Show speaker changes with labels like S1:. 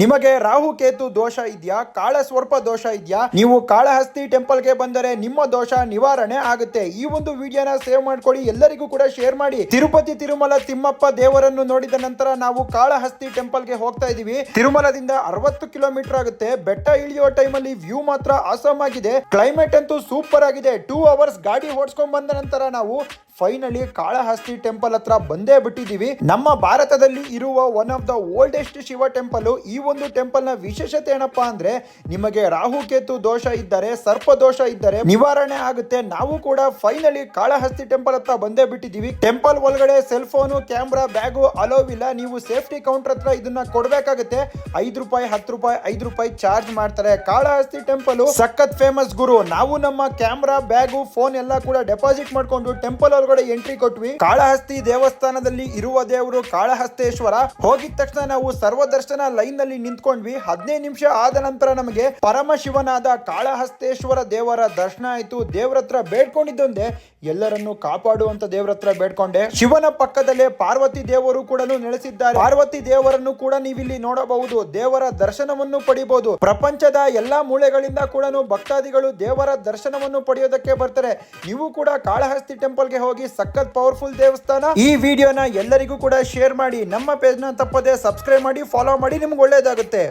S1: ನಿಮಗೆ ರಾಹು ಕೇತು ದೋಷ ಇದೆಯಾ? ಕಾಳ ಸ್ವರ್ಪ ದೋಷ ಇದೆಯಾ? ನೀವು ಕಾಳಹಸ್ತಿ ಟೆಂಪಲ್ಗೆ ಬಂದರೆ ನಿಮ್ಮ ದೋಷ ನಿವಾರಣೆ ಆಗುತ್ತೆ. ಈ ಒಂದು ವಿಡಿಯೋನ ಸೇವ್ ಮಾಡ್ಕೊಳ್ಳಿ. ಎಲ್ಲರಿಗೂ ಕೂಡ ಶೇರ್ ಮಾಡಿ. ತಿರುಪತಿ ತಿರುಮಲ ತಿಮ್ಮಪ್ಪ ದೇವರನ್ನು ನೋಡಿದ ನಂತರ ನಾವು ಕಾಳಹಸ್ತಿ ಟೆಂಪಲ್ಗೆ ಹೋಗ್ತಾ ಇದೀವಿ ತಿರುಮಲದಿಂದ ಅರವತ್ತು ಕಿಲೋಮೀಟರ್ ಆಗುತ್ತೆ. ಬೆಟ್ಟ ಇಳಿಯೋ ಟೈಮಲ್ಲಿ ವ್ಯೂ ಮಾತ್ರ ಅಸಮ್ ಆಗಿದೆ. ಕ್ಲೈಮೇಟ್ ಅಂತೂ ಸೂಪರ್ ಆಗಿದೆ. ಟೂ ಅವರ್ಸ್ ಗಾಡಿ ಓಡಿಸ್ಕೊಂಡ್ ಬಂದ ನಂತರ ನಾವು ಫೈನಲಿ ಕಾಳಹಸ್ತಿ ಟೆಂಪಲ್ ಹತ್ರ ಬಂದೇ ಬಿಟ್ಟಿದೀವಿ ನಮ್ಮ ಭಾರತದಲ್ಲಿ ಇರುವ one of the oldest Shiva temple ಈ ಒಂದು ಟೆಂಪಲ್ನ ವಿಶೇಷತೆ ಏನಪ್ಪಾ ಅಂದ್ರೆ ನಿಮಗೆ ರಾಹು ಕೇತು ದೋಷ ಇದ್ದರೆ, ಸರ್ಪ ದೋಷ ಇದ್ದರೆ ನಿವಾರಣೆ ಆಗುತ್ತೆ. ನಾವು ಕೂಡ ಫೈನಲಿ ಕಾಳಹಸ್ತಿ ಟೆಂಪಲ್ ಹತ್ರ ಬಂದೇ ಬಿಟ್ಟಿದೀವಿ ಟೆಂಪಲ್ ಒಳಗಡೆ ಸೆಲ್ ಫೋನು ಕ್ಯಾಮ್ರಾ ಬ್ಯಾಗು ಅಲೋವಿಲ್ಲ ನೀವು ಸೇಫ್ಟಿ ಕೌಂಟರ್ ಹತ್ರ ಇದನ್ನ ಕೊಡ್ಬೇಕಾಗುತ್ತೆ. ಐದು ರೂಪಾಯಿ, ಹತ್ತು ರೂಪಾಯಿ, ಐದು ರೂಪಾಯಿ ಚಾರ್ಜ್ ಮಾಡ್ತಾರೆ. ಕಾಳಹಸ್ತಿ ಟೆಂಪಲ್ ಸಖತ್ ಫೇಮಸ್ ಗುರು. ನಾವು ನಮ್ಮ ಕ್ಯಾಮ್ರಾ ಬ್ಯಾಗು ಫೋನ್ ಎಲ್ಲ ಕೂಡ ಡೆಪಾಸಿಟ್ ಮಾಡ್ಕೊಂಡು ಟೆಂಪಲ್ ಎಂಟ್ರಿ ಕೊಟ್ವಿ. ಕಾಳಹಸ್ತಿ ದೇವಸ್ಥಾನದಲ್ಲಿ ಇರುವ ದೇವರು ಕಾಳಹಸ್ತೇಶ್ವರ. ಹೋಗಿದ ತಕ್ಷಣ ನಾವು ಸರ್ವದರ್ಶನ ಲೈನ್ನಲ್ಲಿ ನಿಂತ್ಕೊಂಡ್ವಿ. ಹದಿನೈದು ನಿಮಿಷ ಆದ ನಂತರ ನಮಗೆ ಪರಮ ಶಿವನಾದ ಕಾಳಹಸ್ತೇಶ್ವರ ದೇವರ ದರ್ಶನ ಆಯ್ತು. ದೇವ್ರ ಹತ್ರ ಬೇಡ್ಕೊಂಡಿದ್ದೊಂದೇ. ಎಲ್ಲರನ್ನು ಕಾಪಾಡುವಂತ ದೇವ್ರ ಹತ್ರ ಬೇಡ್ಕೊಂಡೆ. ಶಿವನ ಪಕ್ಕದಲ್ಲೇ ಪಾರ್ವತಿ ದೇವರು ಕೂಡ ನೆಲೆಸಿದ್ದಾರೆ. ಪಾರ್ವತಿ ದೇವರನ್ನು ಕೂಡ ನೀವಿಲ್ಲಿ ನೋಡಬಹುದು. ದೇವರ ದರ್ಶನವನ್ನು ಪಡಿಬಹುದು. ಪ್ರಪಂಚದ ಎಲ್ಲಾ ಮೂಳೆಗಳಿಂದ ಕೂಡ ಭಕ್ತಾದಿಗಳು ದೇವರ ದರ್ಶನವನ್ನು ಪಡೆಯೋದಕ್ಕೆ ಬರ್ತಾರೆ. ನೀವು ಕೂಡ ಕಾಳಹಸ್ತಿ ಟೆಂಪಲ್ಗೆ ಹೋಗಿ ಸಖತ್ ಪವರ್ಫುಲ್ ದೇವಸ್ಥಾನ. ಈ ವಿಡಿಯೋನ ಎಲ್ಲರಿಗೂ ಕೂಡ ಶೇರ್ ಮಾಡಿ, ನಮ್ಮ ಪೇಜ್ನ ತಪ್ಪದೆ ಸಬ್ಸ್ಕ್ರೈಬ್ ಮಾಡಿ ಫಾಲೋ ಮಾಡಿ, ನಿಮ್ಗೆ ಒಳ್ಳೇದಾಗುತ್ತೆ.